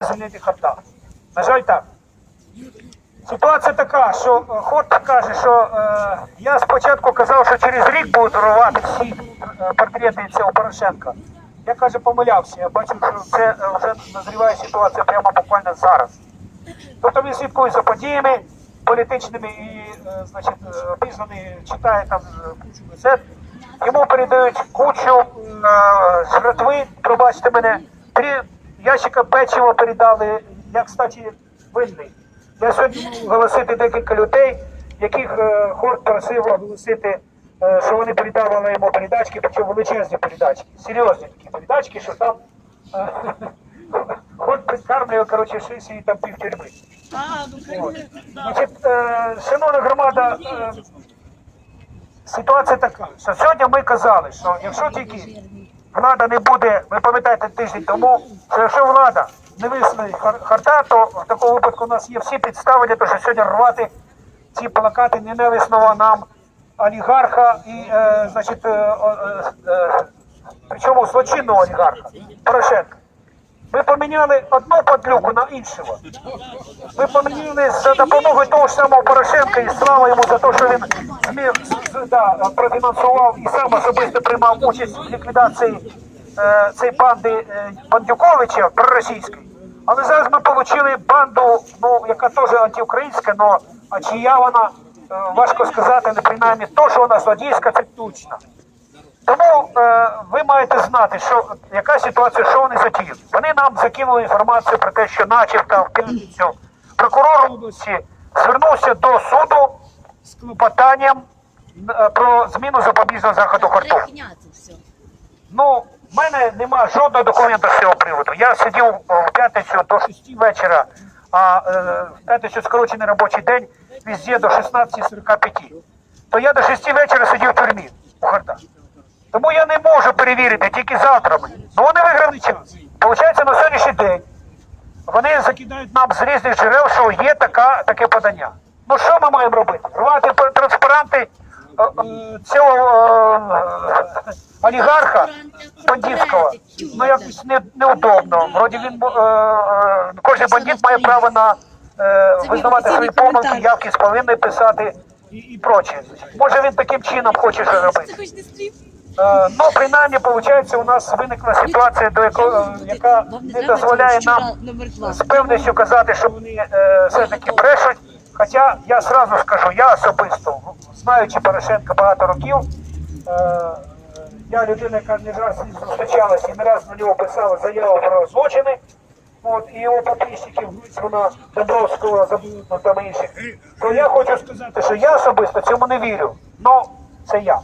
звільнити харта. На жаль, так. Ситуація така, що е, Хорт каже, що е, я спочатку казав, що через рік будуть рвати всі е, портрети цього Порошенка. Я каже, помилявся. Я бачу, що це е, вже назріває ситуація прямо буквально зараз. Тобто він слідкує за подіями політичними і, е, значить, обізнаний, читає там газет. Йому передають кучу е, жратви, пробачте мене, три ящика печива передали, як, кстати, винний. Я сьогодні оголосити декілька людей, яких е, Хорт просив оголосити, е, що вони передавали йому передачки, причому величезні передачки, серйозні такі передачки, що там е, Хорт прикармлює, коротше, шиї і там пів тюрми. А, ну. Значить, е, шановна громада, е, ситуація така, що сьогодні ми казали, що якщо тільки влада не буде, ви пам'ятаєте тиждень тому, що якщо влада не хар- харта, то в такому випадку у нас є всі підстави для того, щоб сьогодні рвати ці плакати ненависного нам олігарха і, е, значить, е, е, е, причому злочинного олігарха Порошенка. Ми поміняли одну подлюку на іншого. Ми поміняли за допомогою того ж самого Порошенка і слава йому за те, що він зміг да, профінансував і сам особисто приймав участь в ліквідації е, цієї банди е, Бандюковича проросійської. Але зараз ми отримали банду, ну, яка теж антиукраїнська, але а чия вона, е, важко сказати, не принаймні то, що вона злодійська, це точно. Тому е, ви маєте знати, що яка ситуація, що вони затіяли. Вони нам закинули інформацію про те, що начебто в п'ятницю прокурор області звернувся до суду з клопотанням е, про зміну запобіжного заходу все. Ну, в мене нема жодного документа з цього приводу. Я сидів е, в п'ятницю до 6 вечора, а е, в п'ятницю скорочений робочий день везде до 16.45. То я до 6 вечора сидів в тюрмі у харта. Тому я не можу перевірити тільки завтра. Ну вони виграли час. Получається, на сьогоднішній день вони закидають нам з різних джерел, що є така, таке подання. Ну що ми маємо робити? Рвати транспаранти е, цього е, олігарха бандитського. Ну якось не, неудобно. Вроді він е, кожен бандит має право на визнавати свої помилки, явки з повинною писати і, і проче. Може він таким чином хоче що робити. Е, Ну, принаймні, виходить, у нас виникла ситуація, до якої, е, яка не дозволяє нам з певністю казати, що вони е, все-таки брешуть. Хоча я сразу скажу, я особисто, знаючи Порошенка багато років, е, я людина, яка не раз зустрічалася і не раз на нього писала заяву про злочини. От, і його підписчиків Грицмана, Добровського, Забудно там інших. То я хочу сказати, що я особисто цьому не вірю. Ну, це я.